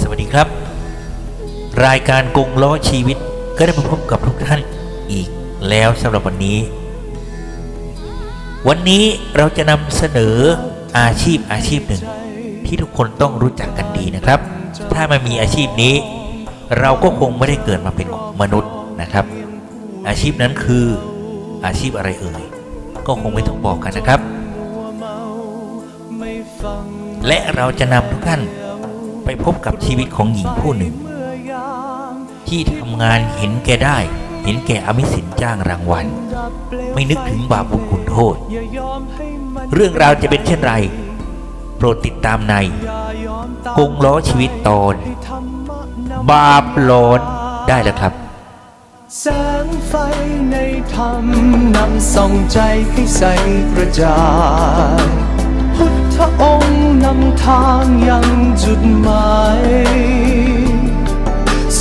สวัสดีครับ รายการกงล้อชีวิตก็ได้มาพบกับทุกท่านอีกแล้วสำหรับวันนี้ วันนี้เราจะนำเสนออาชีพอาชีพหนึ่ง ที่ทุกคนต้องรู้จักกันดีนะครับ ถ้าไม่มีอาชีพนี้ เราก็คงไม่ได้เกิดมาเป็นมนุษย์นะครับ อาชีพนั้นคืออาชีพอะไรเอ่ยก็คงไม่ต้องบอกกันนะครับ และเราจะนำทุกท่านไปพบกับชีวิตของหญิงผู้หนึ่ง ที่ทำงานเห็นแก่ได้ เห็นแก่อมิสินจ้างรางวัล ไม่นึกถึงบาปบุญคุณโทษ เรื่องราวจะเป็นเช่นไร โปรดติดตามในกงล้อชีวิตตอน บาปหลอนได้แล้วครับแสงไฟในธรรมนำส่องใจให้ใสกระจ่างพุทธโอำทางยังจุดหมาย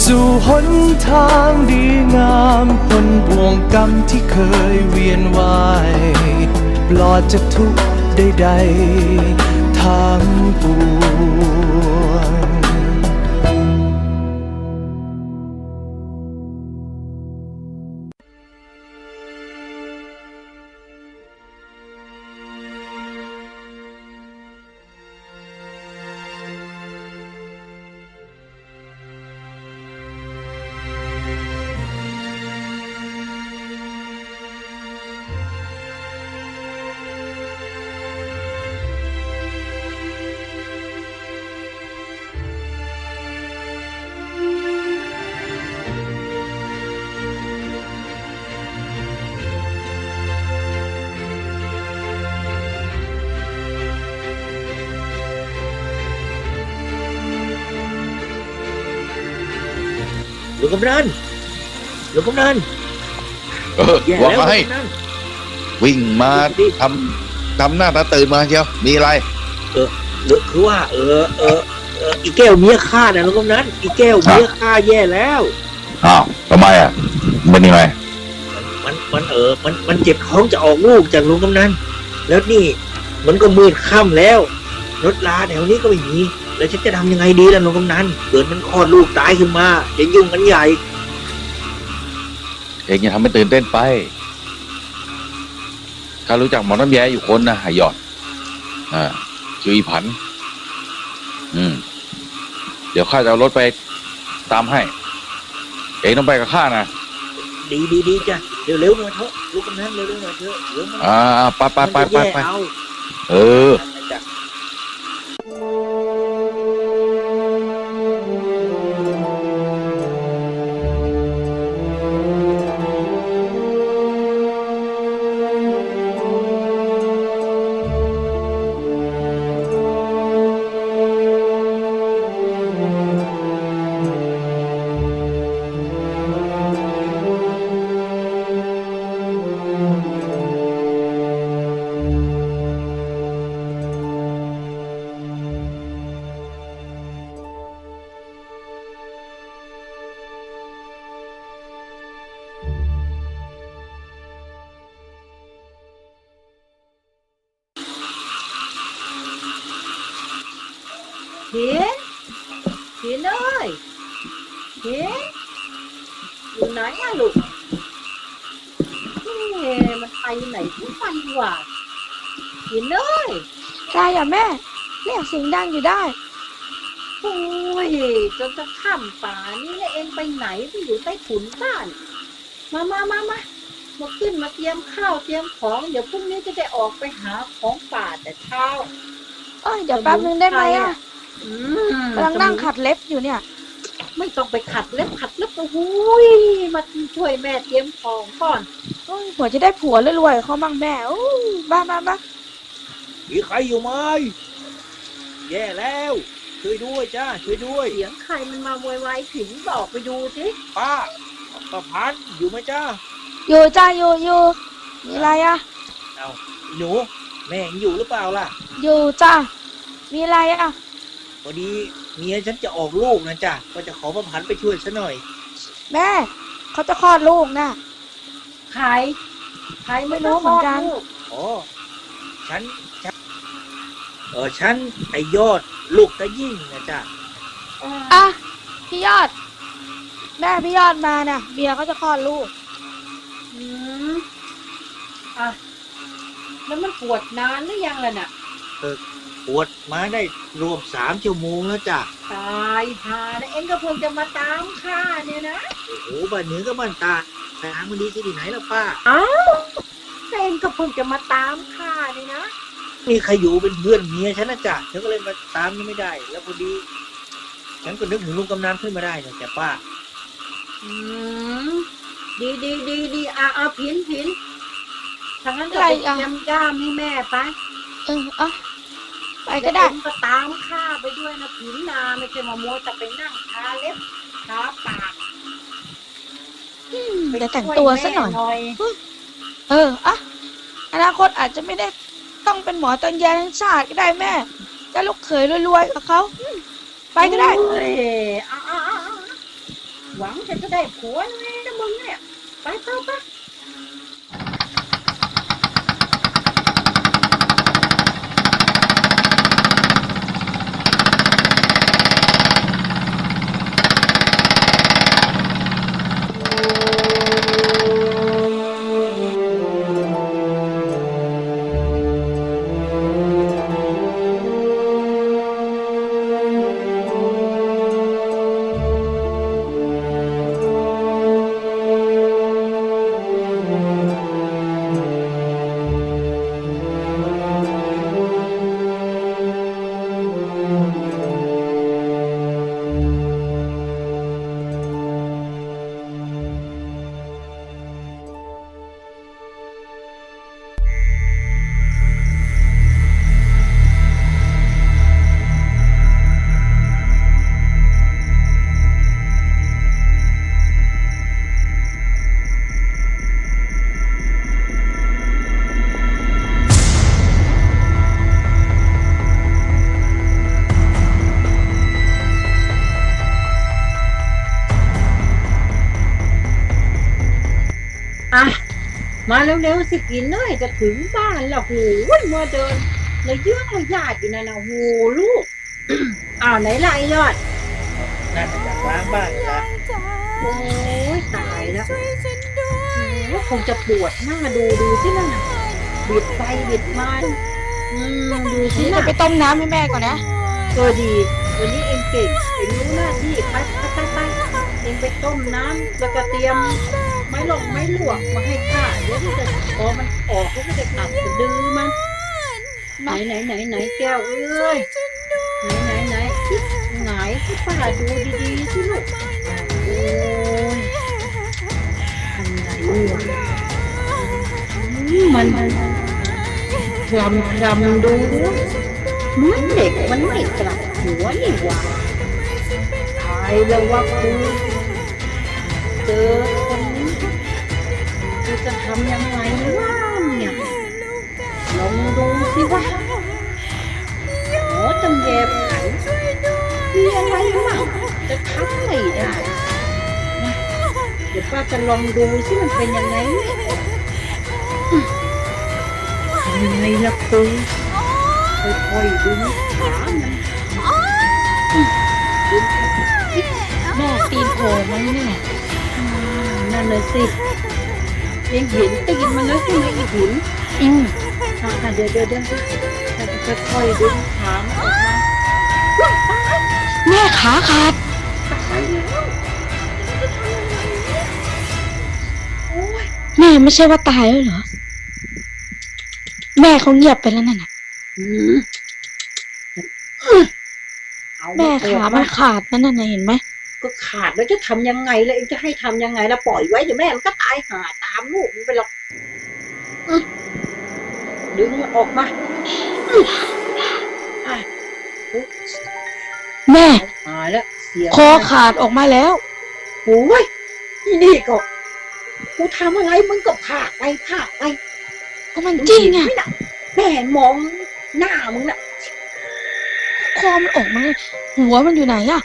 สู่หนทางดีงามพ้นบ่วงกรรมที่เคยเวียนว่ายปลอดจากทุกใดๆทางปวง กำนันลุงกำนันเออแย่ว่าแล้วไงลุงกำนัน วิ่งมาดิทำทำหน้าตาตื่นมาเชียวมีอะไรเออคือว่าเออเออเอออีแก้วเมียฆ่านะลุงกำนันอีแก้วเมียฆ่าแย่แล้ว อ้าวทำไมอะเป็นยังไงมันมันเออมันมันเจ็บท้องจะออกลูกจากลุงกำนันแล้วนี่มันก็มืดค่ำแล้วรถลาแถวนี้ก็ไม่มี แล้วฉันจะทำยังไงดีล่ะลุงกำนันเกิดมันคลอดลูกตายขึ้นมาจะยุ่งกันใหญ่ เองอย่าทำให้ตื่นเต้นไปข้ารู้จักหมอน้ำแย้อยู่คนนะหายอด อ่าชื่ออีผัน อืม เดี๋ยวข้าจะเอารถไปตามให้ เองต้องไปกับข้านะ ดีดีดีจ้ะเร็วๆหน่อยเถอะลุงกำนันเร็วๆหน่อยเถอะเดี๋ยวมันอ่าไปไปไปไปไปมันจะแย่เอา เออจ้ะเสียงดังอยู่ได้ โอ้ยจนจะค่ำป่านี่แล้วเองไปไหนไปอยู่ใต้ถุนบ้าน มามามามามาขึ้นมาเตรียมข้าวเตรียมของ เดี๋ยวพรุ่งนี้จะได้ออกไปหาของป่าแต่เช้าเอ้ยเดี๋ยวแป๊บนึงได้ไหมอะอืมกำลังนั่งขัดเล็บอยู่เนี่ย ไม่ต้องไปขัดเล็บขัดเล็บโอ้โหยมาช่วยแม่เตรียมของก่อนโอ้ยหัวจะได้ผัวรวยๆเขามั่งแม่อู้บ้าบ้าบ้ามีใครอยู่ไหม แย่แล้วช่วยด้วยจ้าช่วยด้วย เสียงใครมันมาโวยวายถึงบอกไปดูสิป้าป้าพันธุ์อยู่ไหมจ้าอยู่จ้าอยู่อยู่มีอะไรอะหนูแม่ยังอยู่หรือเปล่าล่ะ อยู่จ้ามีอะไรอะพอดีเมียฉันจะออกลูกนะจ้ะก็จะขอป้าพันธุ์ไปช่วยซะหน่อย แม่ เขาจะคลอดลูกนะใคร ใครไม่รู้เหมือนกันลูกอ๋อ ฉันฉัน เออฉันไอยอดลูกตะยิ่งนะจ๊ะอะพี่ยอด แม่พี่ยอดมาน่ะเบียร์เขาจะคลอดลูก อืมอะแล้วมันปวดนานหรือยังล่ะน่ะ ปวดมาได้รวมสามชั่วโมงแล้วจ้ะตายหาแล้วเอ็งก็เพิ่งจะมาตามข้าเนี่ยนะโอ้โหบ้านเหนือก็บ้านตาไปหามันดีที่ไหนล่ะป้าอ้าวแต่เอ็งก็เพิ่งจะมาตามข้าเนี่ยนะ มีใครอยู่เป็นเพื่อนเมียฉันนะจ๊ะฉันก็เลยมาตามยังไม่ได้ แล้วพอดี ฉันก็นึกถึงลุงกำนันขึ้นมาได้นะจ๊ะป้า อืมดีดีดีดีอะเอาผินผินทางนั้นก็อะไรไปอะยำย่ามให้แม่ไปเอออะไปก็ได้ แล้วเอ็งก็ตามข้าไปด้วยนะผินนาไม่ใช่มาโมวแต่ไปนั่งทาเล็บทาปากอืมเดี๋ยวแต่งตัวซะหน่อย ช่วแม่เออ อะ อนาคตอาจจะไม่ได้ ต้องเป็นหมอตอนยาทั้งชาติก็ได้แม่จะลูกเขยรวยๆกับเขาอืมไปก็ได้ เอ้ยอาเอาเอาเอาหวังจะจะได้ผัวเลยนะมึงเนี่ย ไปไปไปะ เร็วๆสิกินเลยจะถึงบ้านแล้วโหยเมื่อเดินเลยเยื่องเลยญาติอยู่นั่นนะโหลูกอ้าวไหนล่ะไอ้ยอดนั่นมาจากล้างบ้านนะโอ้ยตายแล้วโอ้คงจะปวดหน้าดูดูสินั่นน่ะบิดไปบิดมาอืมดูสินี่น่ะจะไปต้มน้ำให้แม่ก่อนนะเออดี วันนี้เองเก่งเองรู้หน้าที่ไปไปไปไปเองไปต้มน้ำแล้วก็เตรียม ไม้หลงไม้ลวกมาให้ข้าเดี๋ยวมันจะพอมันออกก็จะตัดจะดื้อมัน ไหนไหนไหนไหนแก้วเอ้ยไหนไหนไหนไหนให้ป้าดูดีๆสิลูกโอ้ยอะไรวะอืมมันคลำคลำดูเหมือนเด็กมันไม่กลับหัวนี่หว่าตายแล้วว่ากูเจอ ทำยังไงวะเนี่ยลองดูสิว่าหมอจำแยบไขมีอะไรบ้างจะทำไม่ได้นะเดี๋ยวป้าจะลองดูสิมันเป็นยังไงเนี่ยอืมทำยังไงล่ะปูค่อยๆดึงขามันอืมดึงแม่ตีนโผล่มาเนี่ยนั่นเลยสิ เองเห็นตีนมันแล้วใช่ไหมอีหินอืมอ่าเดี๋ยวเดี๋ยวเดี๋ยวเราจะค่อยๆดึงขามันออกมาแม่ขาขาดตายแล้วจะทำยังไงเนี่ยโอ้ยแม่ไม่ใช่ว่าตายแล้วเหรอ แม่เขาเงียบไปแล้วนั่นน่ะ อืมเอาแม่อขาอกมันขาดนั่นน่ะเห็นไหมก็ขาดแล้วจะทำยังไงแล้วเองจะให้ทำยังไงแล้วปล่อยไว้เดี๋ยวแม่มันก็ตายหาตาม ลูกมันไปหรอกอืมดึงมันออกมาอืมอะแม่หายแล้วเสียงคอขาดออกมาแล้วโอ้ยนี่นี่ก็กูทำอะไรมึงก็พากไปพากไปก็มันจริงอะไม่น่ะแม่มองหน้ามึงน่ะคอมันออกมา หัวมันอยู่ไหนอะ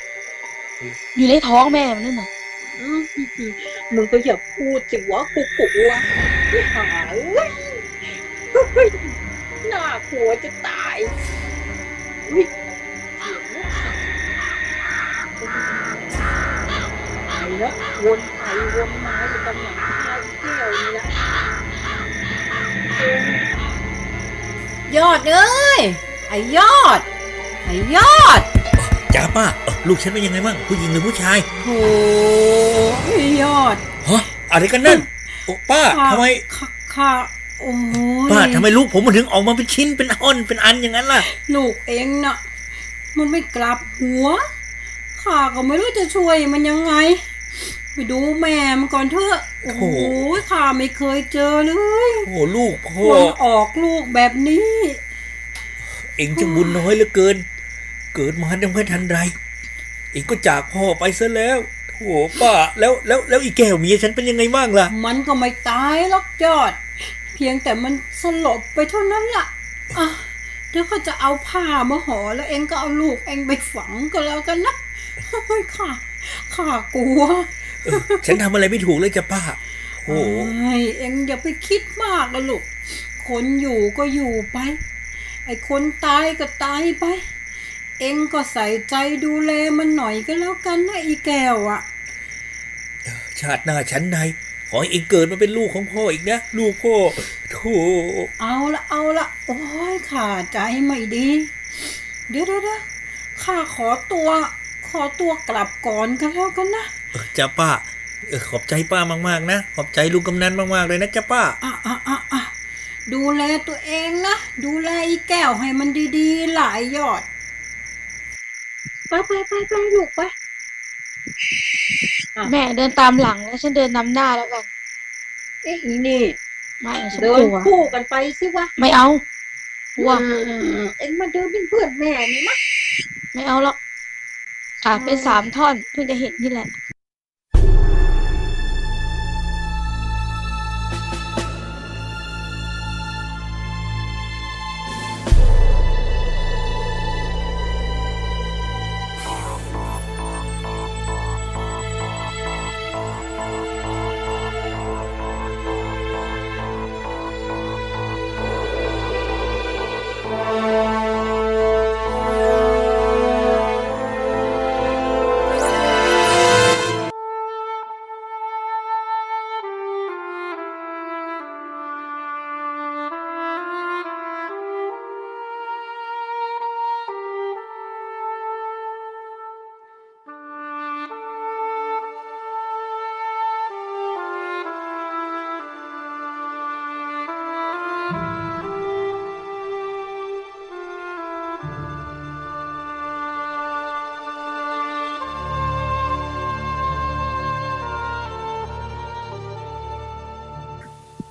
อยู่ในท้องแม่มันนั่นน่ะอื มึงก็อย่าพูดสิวะกูกลัวไม่หาเอ้ยเฮ้ยน่ากลัวจะตายอุ๊ยเสียงไปแล้ววนไปวนมาอยู่ตำแหน่งที่ไอ้แก้วนี่แหละยอดเอ้ยไอ้ยอด ไอ้ยอด จ้าป้าเอ่อลูกฉันเป็นยังไงบ้างผู้หญิงหรือผู้ชายโอ้ยยอดฮะอะไรกันนั่นโอ้ป้าทำไม ค่ะค่ะโอ้ยป้าทำไมลูกผมมันถึงออกมาเป็นชิ้นเป็นอ้อนเป็นอันอย่างนั้นล่ะ ลูกเองน่ะ มันไม่กลับหัว ข้าก็ไม่รู้จะช่วยมันยังไง ไปดูแม่มันก่อนเถอะ โอ้โห โอ้ข้าไม่เคยเจอเลยโอ้ลูกพ่คอนออกลูกแบบนี้ เองจะบุญน้อยเหลือเกิน เกิดมายังไม่ทันไรเองก็จากพ่อไปซะแล้วโอ้ป้าแล้วแล้วแล้วอีแก้วเมียฉันเป็นยังไงบ้างล่ะ มันก็ไม่ตายหรอกยอด เพียงแต่มันสลบไปเท่านั้นล่ะอะเดี๋ยวเขาจะเอาผ้ามาห่อแล้วเองก็เอาลูกเองไปฝังก็แล้วกันนะโอ้ยข้าข้ากลัวเออฉันทำอะไรไม่ถูกเลยจ้ะป้าโอ้ไอ้เอ็งอย่าไปคิดมากนะลูกคนอยู่ก็อยู่ไป ไอ้คนตายก็ตายไป เอ็งก็ใส่ใจดูแลมันหน่อยก็แล้วกันนะอีแก้วอะชาติหน้าชั้นในขอให้เองเกิดมาเป็นลูกของพ่ออีกนะลูกพ่อโธ่เอาละเอาละโอ้ยขาใจไม่ดีเดี๋ยวเดี๋ยวเดี๋ยวข้าขอตัว ขอตัวกลับก่อนกันแล้วกันนะเออจ้ะป้าเออขอบใจป้ามาก ๆ นะ ขอบใจลุงกำนันมาก ๆ เลยนะจ้ะป้าอะอะอะอะดูแลตัวเองนะ ดูแลอีแก้วให้มันดีๆ หลายยอด ไปไปไปไปลูกไปอะแม่เดินตามหลังแล้วฉันเดินนำหน้าแล้วกัน เอ๊ะอีนี่ ไม่ฉันเดิกนลัวคู่กันไปสิวะไม่เอากลัวอืมเอ็งมาเดินเป็นเพื่อนแม่นี่มั้ง ไม่เอาหรอกขาดไปสามท่อนเพิ่งจะเห็นนี่แหละ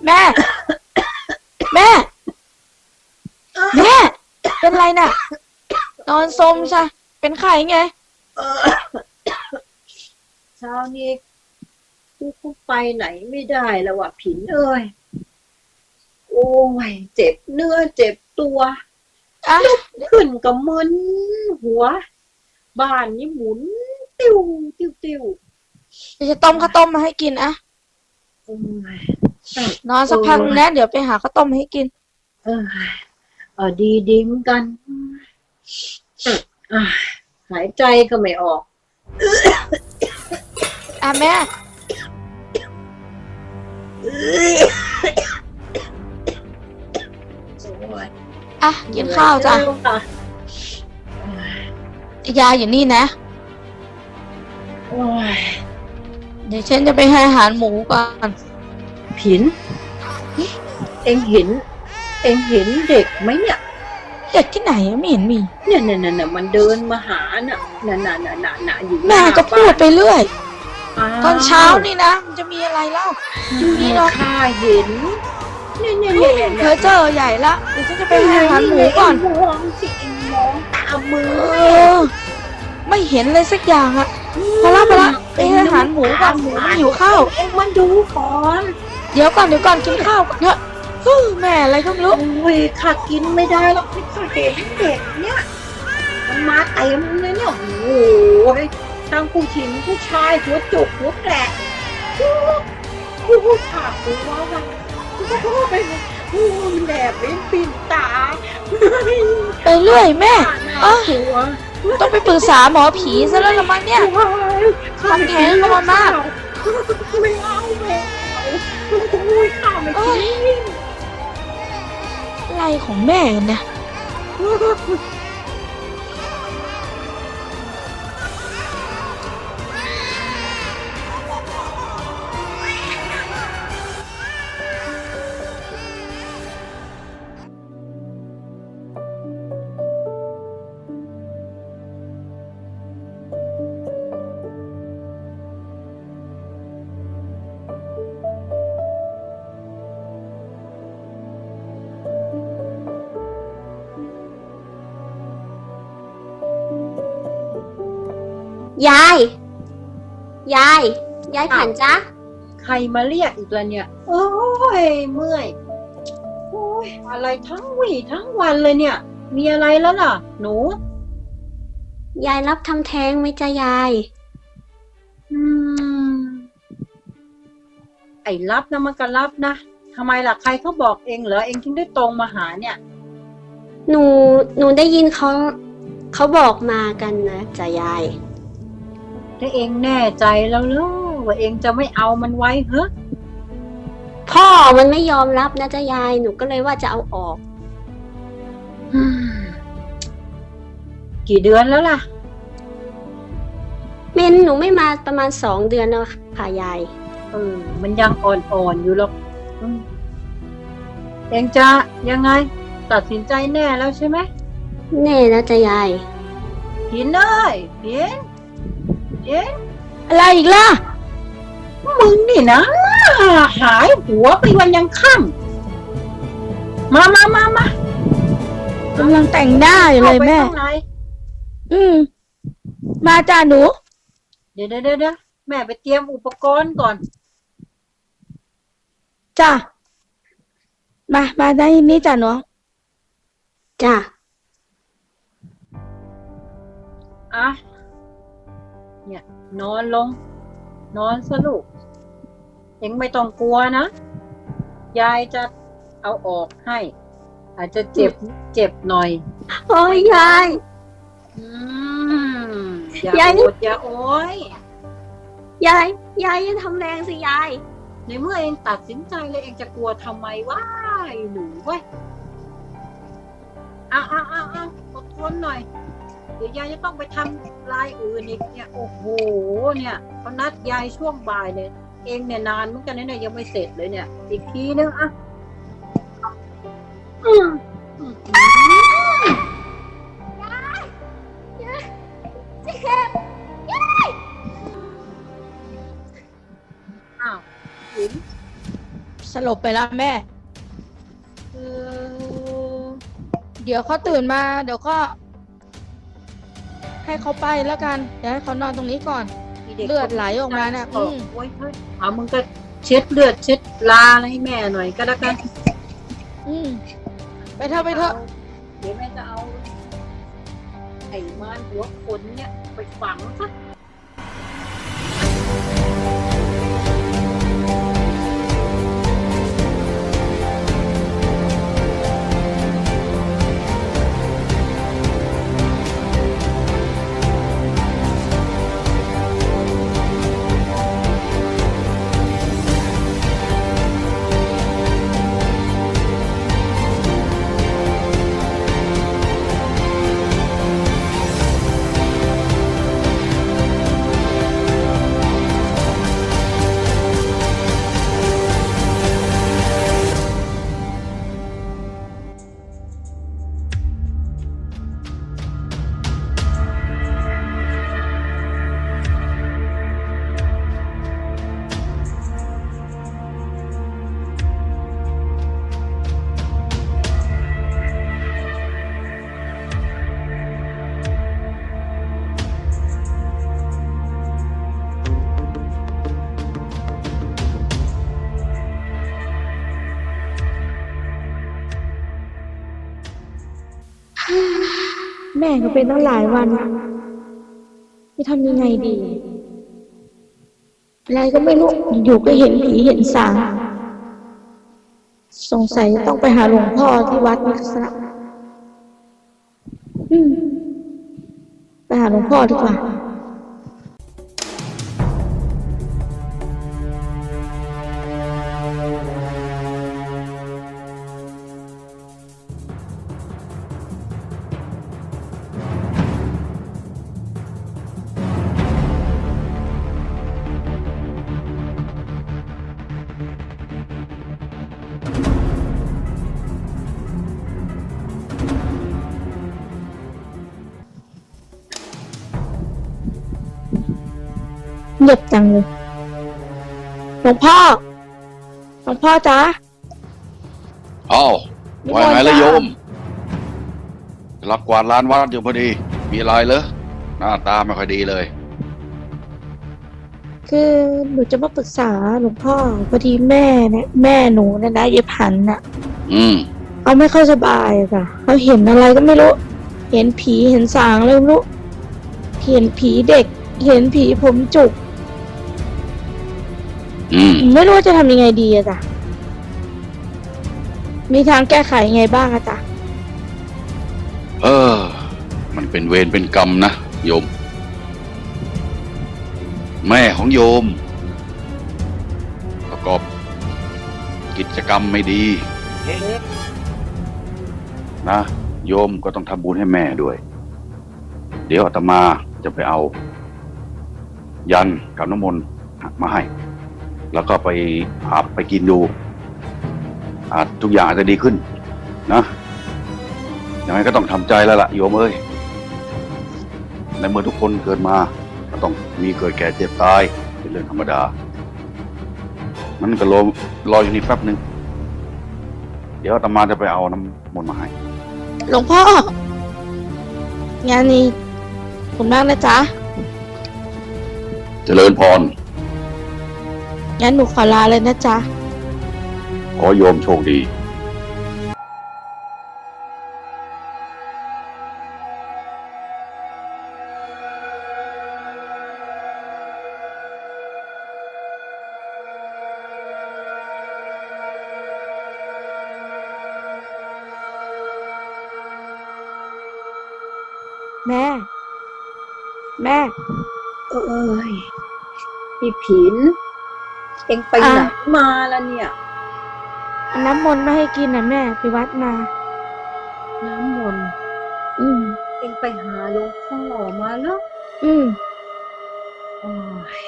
แม่ แม่ แม่ เป็นไรน่ะ นอนสมใช่เป็นไข้ไง เช้านี้กูกูไปไหนไม่ได้แล้วว่ะผินเอ้ย โอ้ย เจ็บเนื้อเจ็บตัวอะขึ้นกับมึนหัว บ้านนี่หมุน ติ้วติ้วติ้วเดี๋ยวจะต้มข้าวต้มมาให้กินอะโอ้ย นอนสักพักนะเดี๋ยวไปหาข้าวต้มมาให้กิน เออเออดีดีเหมือนกันหายใจก็ไม่ออก อะแม่ อะกินข้าวจ้ะยาอยู่นี่นะ เดี๋ยวฉันจะไปให้อาหารหมูก่อน ผิน เอ็งเห็น เอ็งเห็นเด็กไหมเนี่ย เด็กที่ไหนไม่เห็นมี เนี่ยเนี่ยเนี่ยเนี่ยมันเดินมาหาน่ะน่ะน่ะน่ะน่ะน่ะอยู่หแม่น้าก็พูดไปเรื่อย บ้านตอนเช้านี่นะมันจะมีอะไรเล่านี่เนาะ ข้าเห็น เนี่ยเนี่ยเนี่ยเนี่ยเธอเจอใหญ่ละเดี๋ยวฉันจะไปให้อาหารหมูก่อน เงมองสิเอ็งมองตามมือเออ ไม่เห็นเลยสักอย่างอะ พอละพอละไปให้อาหารหมูก่อนหมูมันหิวข้าว เอ็งมาดูก่อน เดี๋ยวก่อนเดี๋ยวก่อนกินข้าวก่อนเถอะฮู้แม่อะไรก็ไม่รู้ โอ้ยข้ากินไม่ได้หรอกที่ข้าเห็นเด็กเนี่ยมันมาเต็มเลยเนี่ยโอ้ยทั้งผู้หญิงผู้ชายหัวจุกหัวแกรกโอ้โหข้ากลัวว่ะโอ้ยโอ้ยแหลบลิ้นปิ่นตาไปเรื่อยแม่ข้าน่ะเอ้ยต้องไปปรึกษาหมอผีซะแล้วละมั้งเนี่ยทำแท้งก็มามากไม่เอาไม่เอุ้ยข้าไม่กินอะไรของแม่กันเนี่ย ยาย ยาย ยายผ่านจ๊ะใครมาเรียกอีกแล้วเนี่ย โอ้ยเมื่อยโอ้ยอะไรทั้งวี่ทั้งวันเลยเนี่ย มีอะไรแล้วล่ะ หนู ยายรับทำแท้งไหมจ๊ะยาย อืม ไอ้รับนะมันก็รับนะทำไมล่ะใครเขาบอกเองเหรอเองถึงได้ตรงมาหาเนี่ย หนู หนูได้ยินเขา เขาบอกมากันนะจ๊ะยาย ถ้าเองแน่ใจแล้วเหรอว่าเองจะไม่เอามันไว้เหรอพ่อมันไม่ยอมรับนะจ๊ะยายหนูก็เลยว่าจะเอาออก อืมกี่เดือนแล้วล่ะ เมนหนูไม่มาประมาณสองเดือนแล้วค่ะยาย เออ มันยังอ่อนๆอยู่หรอกอืมเองจะยังไง ตัดสินใจแน่แล้วใช่ไหม แน่นะจ๊ะยาย หินเอ้ยหิน หินอะไรอีกล่ะ มึงนี่นะ หายหัวไปวันยังค่ำมามามามากำลังแต่งหน้าอยู่เลยแม่ ข้าไปข้างในอืม มาจ้าหนู เดี๋ยวเดี๋ยวเดี๋ยวแม่ไปเตรียมอุปกรณ์ก่อน จ้ามา มาได้นี่จ้ะหนูจ้ะอะเนี่ยนอนลง นอนสลูกเอ็งไม่ต้องกลัวนะ ยายจะเอาออกให้ อาจจะเจ็บเจ็บหน่อย โอ้ยยายอืมอย่ายายโอดอย่าโอยยายยายอยังทำแรงสิยาย ในเมื่อเองตัดสินใจเลยเองจะกลัวทำไมวะไอ้หนูเว้ยอ้าวอ้าวอ้าวอ้าวอดทนหน่อย เดี๋ยวยายจะต้องไปทำลายอื่นอีกเนี่ยโอ้โหเนี่ยเขานัดยายช่วงบ่ายเลยเองเนี่ยนานเหมือนกันนะเนี่ยยังไม่เสร็จเลยเนี่ย อีกทีนึงอะอืมอ้าวหญิงสลบไปแล้วแม่ เออ เดี๋ยวเขาตื่นมา เดี๋ยวก็ ให้เขาไปแล้วกันเดี๋ยวให้เขานอนตรงนี้ก่อนอีด็กเลือดไหลออกมาเนี่ยเออือมโอ้ยเฮ้ยเอามึงก็เช็ดเลือดเช็ดลาอะไรให้แม่หน่อยก็แล้วกันอืม ไปเถอะไปเถอะเดี๋ยวแม่จะเอาไอ้มานหัวคนเนี่ยไปฝังซะ ไปตั้งหลายวันจะทำยังไงดีอะไรก็ไม่รู้ อยู่ก็เห็นผีเห็นสาง สงสัยต้องไปหาหลวงพ่อที่วัดนิสระอืมหาหลวงพ่อดีกว่า เงียบจังเลยหลวงพ่อหลวงพ่อจ๊ะอ้าวนิมว่านต์ไงละจ้ะโยมรับกวาดลานวัดอยู่พอดี มีอะไรเหรอหน้าตาไม่ค่อยดีเลย คือหนูจะมาปรึกษาหลวงพ่อพอดีแม่เนี่ยแม่หนูเนี่ยนะยายผันน่ะ อืมเขาไม่ค่อยสบายอะค่ะเขาเห็นอะไรก็ไม่รู้ เห็นผีเห็นสางอะไรไม่รู้ เห็นผีเด็ก เห็นผีผมจุกอืม ไม่รู้ว่าจะทำยังไงดีอะจ้ะ มีทางแก้ไขยังไงบ้างอะจ๊ะเออ มันเป็นเวรเป็นกรรมนะโยม แม่ของโยม ประกอบ กิจกรรมไม่ดี นะ โยมก็ต้องทำบุญให้แม่ด้วย เดี๋ยวอาตมาจะไปเอา ยันกับน้ำมนต์มาให้ แล้วก็ไปอาบไปกินดูอาจทุกอย่างอาจจะดีขึ้น นะยังไงก็ต้องทำใจแล้วล่ะโยมเอ้ยในเมื่อทุกคนเกิดมา ก็ต้องมีเกิดแก่เจ็บตายเป็นเรื่องธรรมดา มันก็รอรออยู่นี่แป๊บหนึ่งเดี๋ยวอาตมาจะไปเอาน้ำมนต์มาให้หลวงพ่องานนี้ขอบคุณมากนะจ๊ะ เจริญพร งั้นหนูขอลาเลยนะจ๊ะ ขอโยมโชคดี แม่ แม่ เอ้ยพี่ผิน เอ็งไปไหนอะมาแล้วเนี่ยเอาน้ำมนต์มาให้กินนะแม่ไปวัดมา น้ำมนต์อืม เอ็งไปหาหลวงพ่อมาแล้วอืม โอ้ย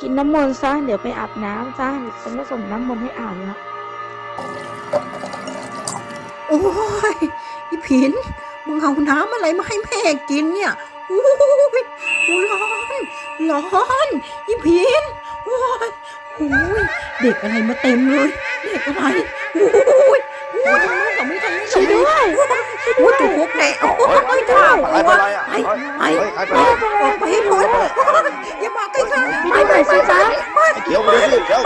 กินน้ำมนต์ซะเดี๋ยวไปอาบน้ำซะเดี๋ยวฉันจะส่งน้ำมนต์ให้อาบแล้วโอ้ยอีผิน มึงเอาน้ำอะไรมาให้แม่กินเนี่ย โอ้ยกูร้อน ร้อน อีผินโอ้ยโอ้ย เด็กอะไรมาเต็มเลย เด็กอะไรโอ้ยโอ้ยทางนู้นกับไม่ทางนี้ช่วยด้วยโอ้ยจุกคุกแน่โอ้ยข้าวกลัวไปไปไปออกไปให้พ้นอย่ามาใกล้ข้าไปหน่อยสิจ๊ะเขียวเลยเขียว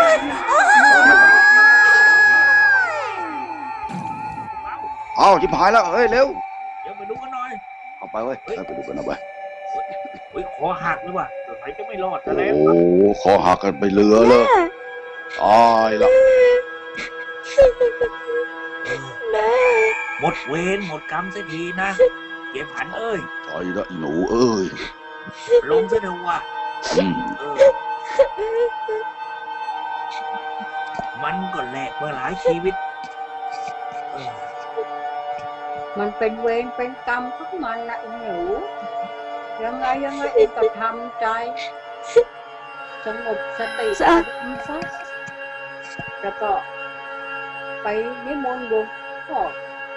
เอาจิบหายแล้ว เฮ้ย เร็ว เดี๋ยวไปดูกันหน่อย เอาไปเว้ยเอาไปดูกันเอาไปเฮ้ยคอหักเลยว่ะเดี๋ยวใครจะไม่รอดโอ้ซะแล้วโหคอหักกันไปเรือเลยตาย ละแม่หมดเวรหมดกรรมสักทีนะเก็บผันเอ้ย ตายละอีหนูเอ้ยลงซะเถอะว่ะอืมเออ มันก็แลกมาหลายชีวิตเออมันเป็นเวรเป็นกรรมของมันนะไอ้หนูยังไงยังไงเอ็งก็ทำใจ สงบสติจ้ะซะ แล้วก็ไปนิมนต์หลวงพ่อ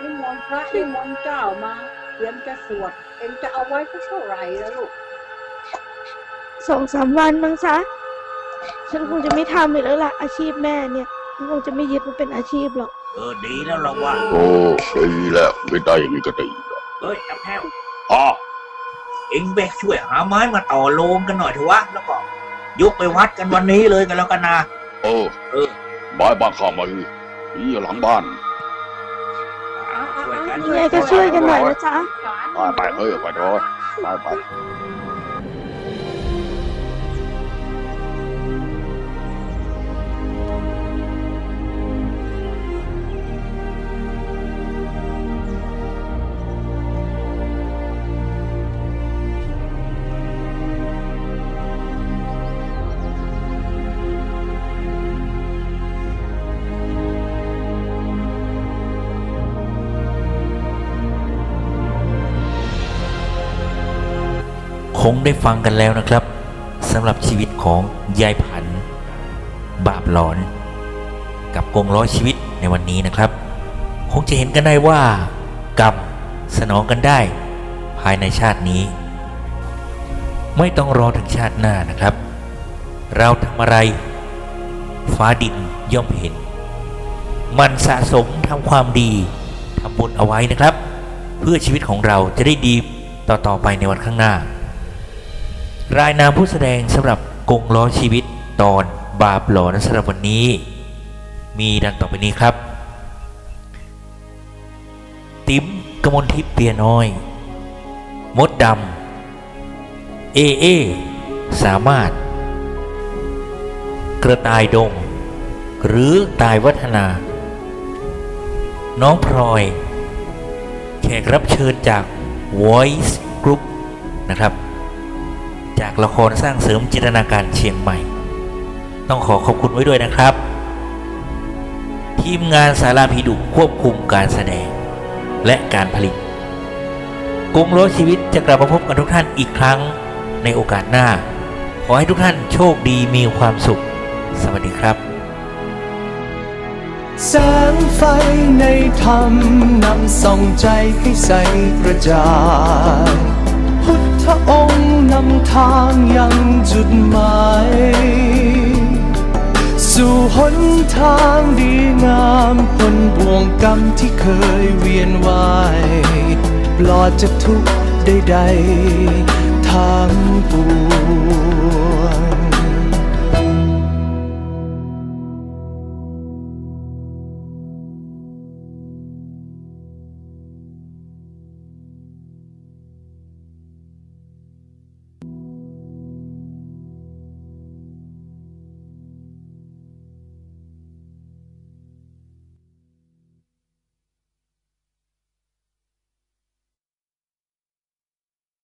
นิมนต์พระนิมนต์เจ้ามาเตรียมจะสวดเอ็งจะเอาไว้สักเท่าไหร่แล้วลูกสองสามวันมั้งซะฉันคงจะไม่ทำอีกแล้วล่ะ อาชีพแม่เนี่ยฉันคงจะไม่ยึดมันเป็นอาชีพหรอกเออดีแล้วเราว่าโอ้ดีแล้วไม่ได้อย่างนี้ก็ดีแล้วเอ้ยจับแพ้วอ๋อเอ็งแบกช่วยหาไม้มาต่อโลงกันหน่อยเถอะวะแล้วก็ยกไปวัดกันวันนี้เลยกันแล้วกันนะเออเออ บ้านบ้านข้ามาอีนี่หลังบ้านช่วยกันยังไงก็ช่วยกันหน่อยนะจ๊ะ ไปไปเฮ้ยไปเถอะไปไป งได้ฟังกันแล้วนะครับสำหรับชีวิตของยายผัน บาปหลอน กับกงร้อยชีวิตในวันนี้นะครับ คงจะเห็นกันได้ว่า กรรมสนองกันได้ ภายในชาตินี้ ไม่ต้องรอถึงชาติหน้านะครับ เราทำอะไร ฟ้าดินย่อมเห็น มันสะสมทำความดีทำบุญเอาไว้นะครับ เพื่อชีวิตของเราจะได้ดีต่อๆไปในวันข้างหน้า รายนามผู้แสดงสำหรับกงล้อชีวิตตอนบาปหลอนสำหรับวันนี้ มีดังต่อไปนี้ครับ ติ๋มกมลทิพย์เปียน้อย มดดำเอเอ สามารถ กระต่ายดง หรือตายวัฒนา น้องพลอย แขกรับเชิญจาก Voice Group นะครับ จากละครสร้างเสริมจินตนาการเชียงใหม่ ต้องขอขอบคุณไว้ด้วยนะครับ ทีมงานสาราพีดุควบคุมการแสดงและการผลิตกรุงโลชีวิตจะกลับมาพบกับทุกท่านอีกครั้งในโอกาสหน้า ขอให้ทุกท่านโชคดีมีความสุข สวัสดีครับ แสงไฟในธรรมนำส่องใจให้ใสกระจ่าง พุทธองค์นำทางยังจุดหมาย สู่หนทางดีงามพ้นบ่วงกรรมที่เคยเวียนว่ายปลอดจากทุกใดๆทางปวง